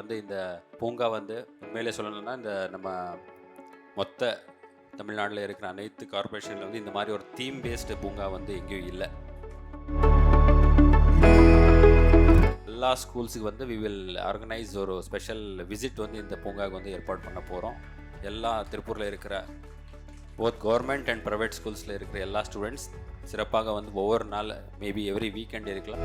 வந்து இந்த பூங்கா வந்து உண்மையிலே சொல்லணும்னா இந்த நம்ம மொத்த தமிழ்நாட்டில் இருக்கிற அனைத்து கார்ப்பரேஷனில் வந்து இந்த மாதிரி ஒரு தீம் பேஸ்டு பூங்கா வந்து எங்கேயும் இல்லை. எல்லா ஸ்கூல்ஸுக்கு வந்து வி வில் ஆர்கனைஸ் ஒரு ஸ்பெஷல் விசிட் வந்து இந்த பூங்காவுக்கு வந்து ஏற்பாடு பண்ண போகிறோம் எல்லா திருப்பூரில் இருக்கிற போத் கவர்மெண்ட் அண்ட் ப்ரைவேட் ஸ்கூல்ஸில் இருக்கிற எல்லா ஸ்டூடெண்ட்ஸ் சிறப்பாக வந்து ஒவ்வொரு நாள் மேபி எவ்ரி வீக்கெண்ட் இருக்கலாம்.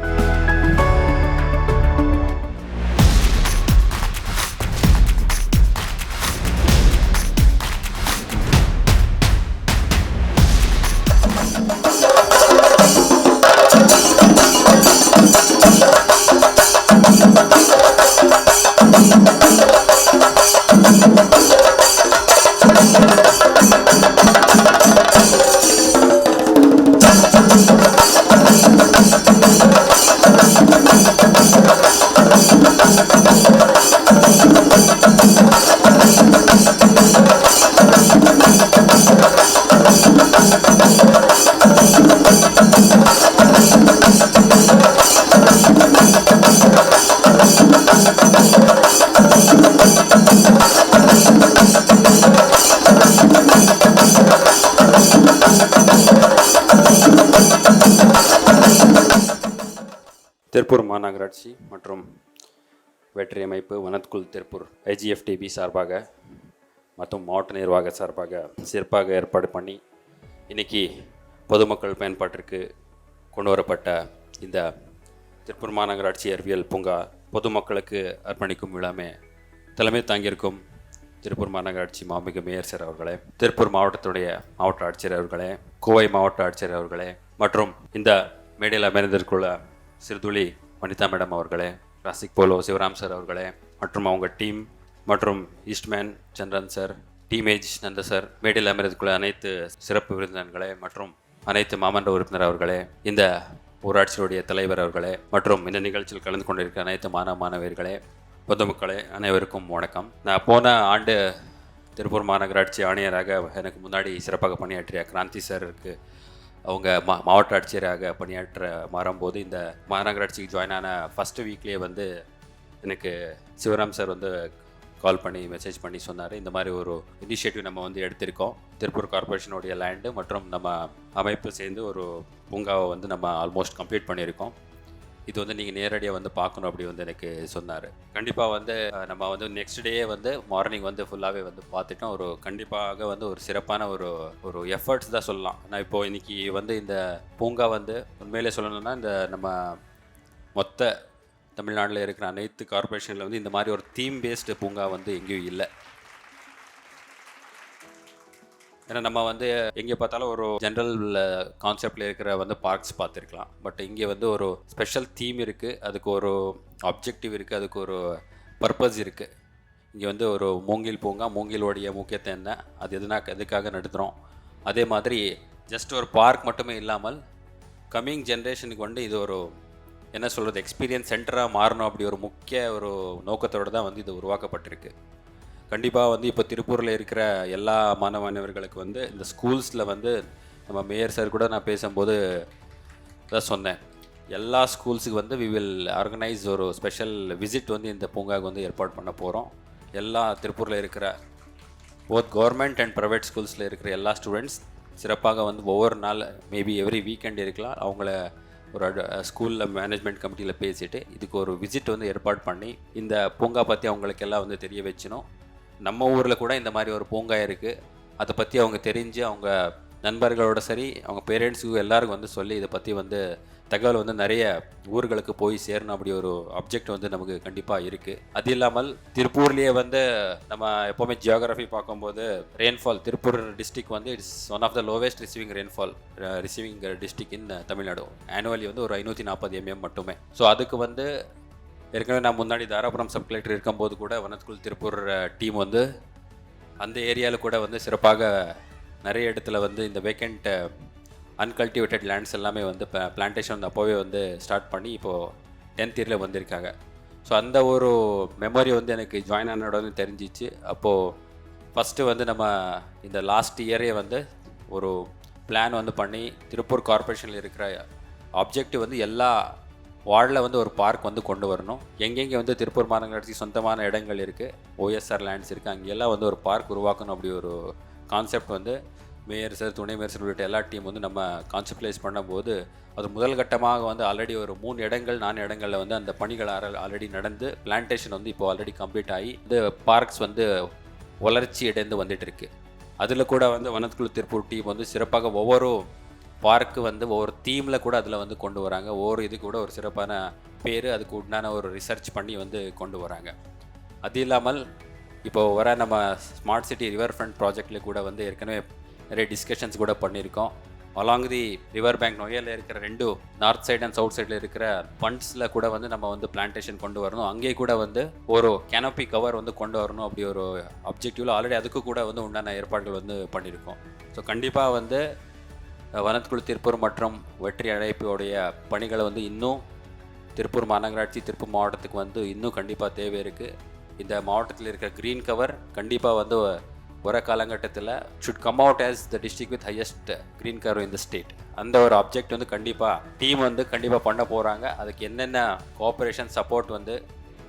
திருப்பூர் மாநகராட்சி மற்றும் வெற்றி அமைப்பு வனத்குல் திருப்பூர் ஐஜிஎஃப்டிபி சார்பாக மற்றும் மாவட்ட நிர்வாக சார்பாக சிறப்பாக ஏற்பாடு பண்ணி இன்னைக்கு பொதுமக்கள் பயன்பாட்டிற்கு கொண்டு வரப்பட்ட இந்த திருப்பூர் மாநகராட்சி அறிவியல் பூங்கா பொதுமக்களுக்கு அர்ப்பணிக்கும் விழாமே தலைமை தாங்கியிருக்கும் திருப்பூர் மாநகராட்சி மாமிகு மேயர் சார் அவர்களே திருப்பூர் மாவட்டத்துடைய மாவட்ட ஆட்சியர் அவர்களே கோவை மாவட்ட ஆட்சியர் அவர்களே மற்றும் இந்த மேடையில் அமர்ந்திருக்குள்ள சிறுதுளி வனிதா மேடம் அவர்களே ராசிக் போலோ சிவராம் சார் அவர்களே மற்றும் அவங்க டீம் மற்றும் ஈஸ்ட்மேன் சந்திரன் சார் டீமேஜ் நந்த சார் மேடையில் அமர்ந்திருக்குள்ள அனைத்து சிறப்பு விருந்தினர்களே மற்றும் அனைத்து மாமன்ற உறுப்பினர் அவர்களே இந்த ஊராட்சியுடைய தலைவர் அவர்களே மற்றும் இந்த நிகழ்ச்சியில் கலந்து கொண்டிருக்கிற அனைத்து மாணவ மாணவியர்களே பொதுமக்களே அனைவருக்கும் வணக்கம். நான் போன ஆண்டு திருப்பூர் மாநகராட்சி ஆணையராக எனக்கு முன்னாடி சிறப்பாக பணியாற்றிய கிராந்தி சாருக்கு அவங்க மா மாவட்ட ஆட்சியராக பணியாற்ற மாறும்போது இந்த மாநகராட்சிக்கு ஜாயின் ஆன ஃபஸ்ட்டு வீக்லேயே வந்து எனக்கு சிவராம் சார் வந்து கால் பண்ணி மெசேஜ் பண்ணி சொன்னார். இந்த மாதிரி ஒரு இனிஷியேட்டிவ் நம்ம வந்து எடுத்திருக்கோம். திருப்பூர் கார்ப்பரேஷனுடைய லேண்டு மற்றும் நம்ம அமைப்பு சேர்ந்து ஒரு பூங்காவை வந்து நம்ம ஆல்மோஸ்ட் கம்ப்ளீட் பண்ணியிருக்கோம். இது வந்து நீங்கள் நேரடியாக வந்து பார்க்கணும் அப்படி வந்து எனக்கு சொன்னார். கண்டிப்பாக வந்து நம்ம வந்து நெக்ஸ்ட் டே வந்து மார்னிங் வந்து ஃபுல்லாகவே வந்து பார்த்துட்டோம். ஒரு கண்டிப்பாக வந்து ஒரு சிறப்பான ஒரு ஒரு எஃபர்ட்ஸ் தான் சொல்லலாம். நான் இப்போ இன்னைக்கு வந்து இந்த பூங்கா வந்து உண்மையிலே சொல்லணும்னா இந்த நம்ம மொத்த தமிழ்நாட்டில் இருக்கிற அனைத்து கார்ப்பரேஷனில் வந்து இந்த மாதிரி ஒரு தீம் பேஸ்டு பூங்கா வந்து எங்கேயும் இல்லை. ஏன்னா நம்ம வந்து எங்கே பார்த்தாலும் ஒரு ஜென்ரல் கான்செப்டில் இருக்கிற வந்து பார்க்ஸ் பார்த்துருக்கலாம். பட் இங்கே வந்து ஒரு ஸ்பெஷல் தீம் இருக்குது அதுக்கு ஒரு ஆப்ஜெக்டிவ் இருக்குது அதுக்கு ஒரு பர்பஸ் இருக்குது இங்கே வந்து ஒரு மூங்கில் பூங்கா மூங்கிலோடைய முக்கியத்துவம் என்ன? அது எதுனா எதுக்காக நடத்துகிறோம் அதே மாதிரி ஜஸ்ட் ஒரு பார்க் மட்டுமே இல்லாமல் கம்மிங் ஜென்ரேஷனுக்கு வந்து இது ஒரு என்ன சொல்கிறது எக்ஸ்பீரியன்ஸ் சென்டராக மாறணும் அப்படி ஒரு முக்கிய ஒரு நோக்கத்தோடு தான் வந்து இது உருவாக்கப்பட்டிருக்கு. கண்டிப்பாக வந்து இப்போ திருப்பூரில் இருக்கிற எல்லா மாணவ மாணவர்களுக்கு வந்து இந்த ஸ்கூல்ஸில் வந்து நம்ம மேயர் சார் கூட நான் பேசும்போது தான் சொன்னேன். எல்லா ஸ்கூல்ஸுக்கு வந்து வி வில் ஆர்கனைஸ் ஒரு ஸ்பெஷல் விசிட் வந்து இந்த பூங்காவுக்கு வந்து ஏற்பாடு பண்ண போகிறோம் எல்லா திருப்பூரில் இருக்கிற போத் கவர்மெண்ட் அண்ட் ப்ரைவேட் ஸ்கூல்ஸில் இருக்கிற எல்லா ஸ்டூடெண்ட்ஸ் சிறப்பாக வந்து ஒவ்வொரு நாள் மேபி எவ்ரி வீக்கெண்ட் இருக்கலாம். அவங்கள ஒரு ஸ்கூலில் மேனேஜ்மெண்ட் கமிட்டியில் பேசிட்டு இதுக்கு ஒரு விசிட் வந்து ஏற்பாடு பண்ணி இந்த பூங்கா பற்றி அவங்களுக்கு எல்லாம் வந்து தெரிய வச்சினோம் நம்ம ஊரில் கூட இந்த மாதிரி ஒரு பூங்கா இருக்குது அதை பற்றி அவங்க தெரிஞ்சு அவங்க நண்பர்களோட சரி அவங்க பேரண்ட்ஸுக்கு எல்லாருக்கும் வந்து சொல்லி இதை பற்றி வந்து தகவல் வந்து நிறைய ஊர்களுக்கு போய் சேரணும் அப்படி ஒரு அப்ஜெக்ட் வந்து நமக்கு கண்டிப்பாக இருக்குது அது இல்லாமல் திருப்பூர்லேயே வந்து நம்ம எப்போவுமே ஜியோகிராஃபி பார்க்கும்போது ரெயின்ஃபால் திருப்பூர் டிஸ்ட்ரிக் வந்து it's one of the lowest receiving rainfall receiving district in Tamil Nadu. Annually வந்து ஒரு ஐநூற்றி நாற்பது எம்எம் மட்டுமே. ஸோ அதுக்கு வந்து ஏற்கனவே நான் முன்னாடி தாராபுரம் சப் கலெக்டர் இருக்கும்போது கூட வனத்குள் திருப்பூர் டீம் வந்து அந்த ஏரியாவில் கூட வந்து சிறப்பாக நிறைய இடத்துல வந்து இந்த வேக்கண்ட் அன்கல்டிவேட்டட் லேண்ட்ஸ் எல்லாமே வந்து பிளான்டேஷன் வந்து அப்போவே வந்து ஸ்டார்ட் பண்ணி இப்போது டென்த் இயரில் வந்திருக்காங்க. ஸோ அந்த ஒரு மெமரி வந்து எனக்கு ஜாயின் ஆன உடனே தெரிஞ்சிச்சு. அப்போது ஃபஸ்ட்டு வந்து நம்ம இந்த லாஸ்ட் இயரே வந்து ஒரு பிளான் வந்து பண்ணி திருப்பூர் கார்ப்பரேஷனில் இருக்கிற ஆப்ஜெக்டிவ் வந்து எல்லா வார்டில் வந்து ஒரு பார்க் வந்து கொண்டு வரணும். எங்கெங்கே வந்து திருப்பூர் மாநகராட்சி சொந்தமான இடங்கள் இருக்குது ஓஎஸ்ஆர் லேண்ட்ஸ் இருக்குது அங்கெல்லாம் வந்து ஒரு பார்க் உருவாக்கணும் அப்படி ஒரு கான்செப்ட் வந்து மேயர் சார் துணை மேயர் சார் உள்ளிட்ட எல்லா டீம் வந்து நம்ம கான்செப்டலைஸ் பண்ணும்போது அது முதல் கட்டமாக வந்து ஆல்ரெடி ஒரு மூணு இடங்கள் நாலு இடங்களில் வந்து அந்த பணிகள் ஆல்ரெடி நடந்து பிளான்டேஷன் வந்து இப்போ ஆல்ரெடி கம்ப்ளீட் ஆகி இந்த பார்க்ஸ் வந்து வளர்ச்சி அடைந்து வந்துட்டு இருக்கு. அதில் கூட வந்து வனத்துக்குழு திருப்பூர் டீம் வந்து சிறப்பாக ஒவ்வொரு பார்க்கு வந்து ஒவ்வொரு தீமில் கூட அதில் வந்து கொண்டு வராங்க. ஒவ்வொரு இது கூட ஒரு சிறப்பான பேர் அதுக்கு உண்டான ஒரு ரிசர்ச் பண்ணி வந்து கொண்டு வராங்க. அது இல்லாமல் இப்போது வர நம்ம ஸ்மார்ட் சிட்டி ரிவர் ஃப்ரண்ட் ப்ராஜெக்டில் கூட வந்து ஏற்கனவே நிறைய டிஸ்கஷன்ஸ் கூட பண்ணியிருக்கோம். அலாங் தி ரிவர் பேங்க் நொயலில் இருக்கிற ரெண்டு நார்த் சைடு அண்ட் சவுத் சைடில் இருக்கிற ஃபண்ட்ஸில் கூட வந்து நம்ம வந்து பிளான்டேஷன் கொண்டு வரணும். அங்கேயே கூட வந்து ஒரு கேனோபி கவர் வந்து கொண்டு வரணும் அப்படி ஒரு அப்ஜெக்டிவில் ஆல்ரெடி அதுக்கு கூட வந்து உண்டான ஏற்பாடுகள் வந்து பண்ணியிருக்கோம். ஸோ கண்டிப்பாக வந்து வனத்குழு வனத்துக்குழு திருப்பூர் மற்றும் வெற்றி அழைப்புடைய பணிகளை வந்து இன்னும் திருப்பூர் மாநகராட்சி திருப்பூர் மாவட்டத்துக்கு வந்து இன்னும் கண்டிப்பாக தேவை இருக்குது இந்த மாவட்டத்தில் இருக்கிற க்ரீன் கவர் கண்டிப்பாக வந்து வர காலகட்டத்தில் should come out as the district with highest green cover in the state அந்த ஒரு அப்ஜெக்ட் வந்து கண்டிப்பாக டீம் வந்து கண்டிப்பாக பண்ண போகிறாங்க அதுக்கு என்னென்ன கோஆப்ரேஷன் சப்போர்ட் வந்து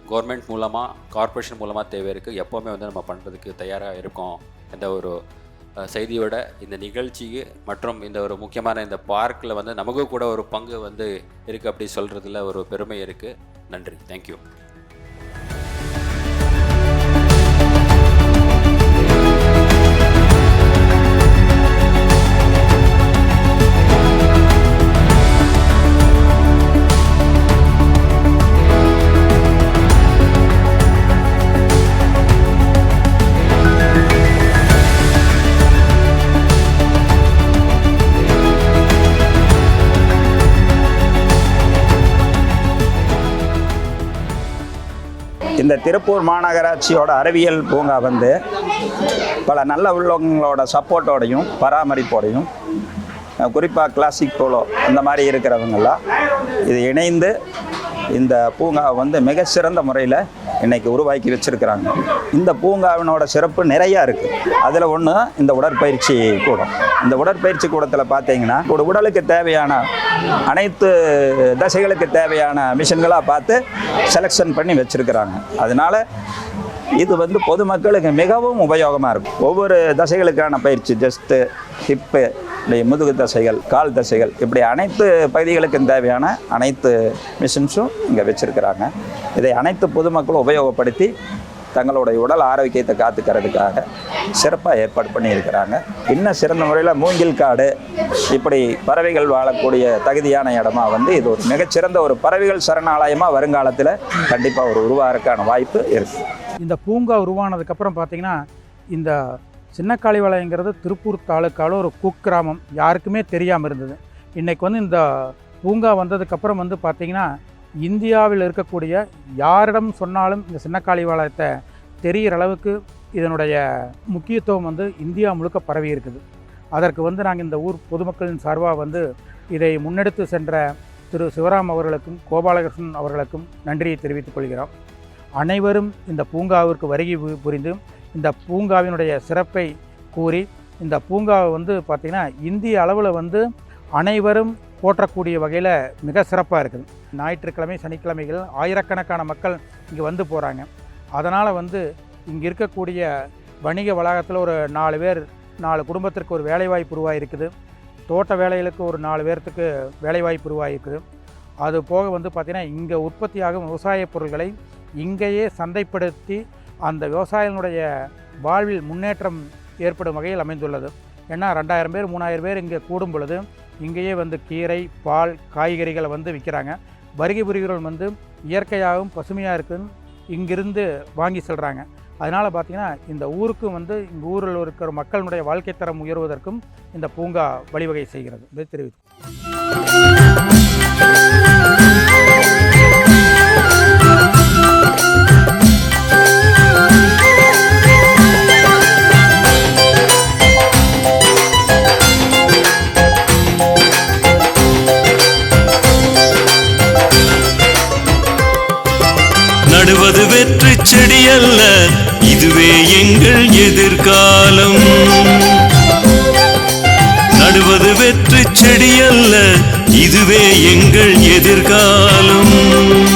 கவர்மெண்ட் மூலமாக கார்ப்பரேஷன் மூலமாக தேவை இருக்குது எப்போவுமே வந்து நம்ம பண்ணுறதுக்கு தயாராக இருக்கோம் எந்த ஒரு செய்தியோட இந்த நிகழ்ச்சிக்கு மற்றும் இந்த ஒரு முக்கியமான இந்த பார்க்கில் வந்து நமக்கு கூட ஒரு பங்கு வந்து இருக்குது அப்படி சொல்கிறதுல ஒரு பெருமை இருக்குது நன்றி. தேங்க்யூ இந்த திருப்பூர் மாநகராட்சியோட அறிவியல் பூங்கா வந்து பல நல்ல உள்ளவங்களோட சப்போர்ட்டோடையும் பராமரிப்போடையும் குறிப்பாக கிளாசிக் போலோ அந்த மாதிரி இருக்கிறவங்கெல்லாம் இது இணைந்து இந்த பூங்காவை வந்து மிக சிறந்த முறையில் இன்றைக்கி உருவாக்கி வச்சிருக்கிறாங்க. இந்த பூங்காவினோட சிறப்பு நிறையா இருக்குது அதில் ஒன்று இந்த உடற்பயிற்சி கூடம். இந்த உடற்பயிற்சி கூடத்தில் பார்த்தீங்கன்னா ஒரு உடலுக்கு தேவையான அனைத்து தசைகளுக்கு தேவையான மிஷின்களாக பார்த்து செலெக்ஷன் பண்ணி வச்சுருக்கிறாங்க. அதனால் இது வந்து பொதுமக்களுக்கு மிகவும் உபயோகமாக இருக்கும். ஒவ்வொரு தசைகளுக்கான பயிற்சி ஜஸ்ட்டு ஹிப்பு இப்படி முதுகு தசைகள் கால் தசைகள் இப்படி அனைத்து பகுதிகளுக்கும் தேவையான அனைத்து மிஷின்ஸும் இங்கே வச்சுருக்கிறாங்க. இதை அனைத்து பொதுமக்களும் உபயோகப்படுத்தி தங்களுடைய உடல் ஆரோக்கியத்தை காத்துக்கிறதுக்காக சிறப்பாக ஏற்பாடு பண்ணியிருக்கிறாங்க. இன்னும் சிறந்த முறையில் மூங்கில் காடு இப்படி பறவைகள் வாழக்கூடிய தகுதியான இடமா வந்து இது ஒரு மிகச்சிறந்த ஒரு பறவைகள் சரணாலயமாக வருங்காலத்தில் கண்டிப்பாக ஒரு உருவாகிறதுக்கான வாய்ப்பு இருக்குது இந்த பூங்கா உருவானதுக்கப்புறம் பார்த்திங்கன்னா இந்த சின்னக்காளிவாளையங்கிறது திருப்பூர் தாலுக்காவில் ஒரு குக்கிராமம். யாருக்குமே தெரியாமல் இருந்தது. இன்றைக்கி வந்து இந்த பூங்கா வந்ததுக்கப்புறம் வந்து பார்த்திங்கன்னா இந்தியாவில் இருக்கக்கூடிய யாரிடம் சொன்னாலும் இந்த சின்னக்காளிவாளையத்தை தெரிகிற அளவுக்கு இதனுடைய முக்கியத்துவம் வந்து இந்தியா முழுக்க பரவி இருக்குது. அதற்கு வந்து நாங்கள் இந்த ஊர் பொதுமக்களின் சார்பாக வந்து இதை முன்னெடுத்து சென்ற திரு சிவராம் அவர்களுக்கும் கோபாலகிருஷ்ணன் அவர்களுக்கும் நன்றியை தெரிவித்துக் கொள்கிறோம். அனைவரும் இந்த பூங்காவிற்கு வருகை புரிந்து இந்த பூங்காவினுடைய சிறப்பை கூறி இந்த பூங்காவை வந்து பார்த்திங்கன்னா இந்திய அளவில் வந்து அனைவரும் போற்றக்கூடிய வகையில் மிக சிறப்பாக இருக்குது. ஞாயிற்றுக்கிழமை சனிக்கிழமைகள் ஆயிரக்கணக்கான மக்கள் இங்கே வந்து போகிறாங்க அதனால் வந்து இங்கே இருக்கக்கூடிய வணிக வளாகத்தில் ஒரு நாலு பேர் நாலு குடும்பத்திற்கு ஒரு வேலைவாய்ப்பு உருவாகிருக்குது தோட்ட வேலைகளுக்கு ஒரு நாலு பேர்த்துக்கு வேலைவாய்ப்பு உருவாகிருக்குது அது போக வந்து பார்த்திங்கன்னா இங்கே உற்பத்தியாகும் விவசாய பொருட்களை இங்கேயே சந்தைப்படுத்தி அந்த விவசாயிகளுடைய வாழ்வில் முன்னேற்றம் ஏற்படும் வகையில் அமைந்துள்ளது. ஏன்னா ரெண்டாயிரம் பேர் மூணாயிரம் பேர் இங்கே கூடும் பொழுது இங்கேயே வந்து கீரை பால் காய்கறிகளை வந்து விற்கிறாங்க. வருகை புரிகிறவர்கள் வந்து இயற்கையாகவும் பசுமையாக இருக்குன்னு இங்கிருந்து வாங்கி செல்கிறாங்க அதனால் பார்த்திங்கன்னா இந்த ஊருக்கும் வந்து இங்கே ஊரில் இருக்கிற மக்களுடைய வாழ்க்கை தரம் உயர்வதற்கும் இந்த பூங்கா வழிவகை செய்கிறது. இதை தெரிவித்து வெற்றி செடி அல்ல இதுவே எங்கள் எதிர்காலம். நடுவது வெற்றி செடி அல்ல இதுவே எங்கள் எதிர்காலம்.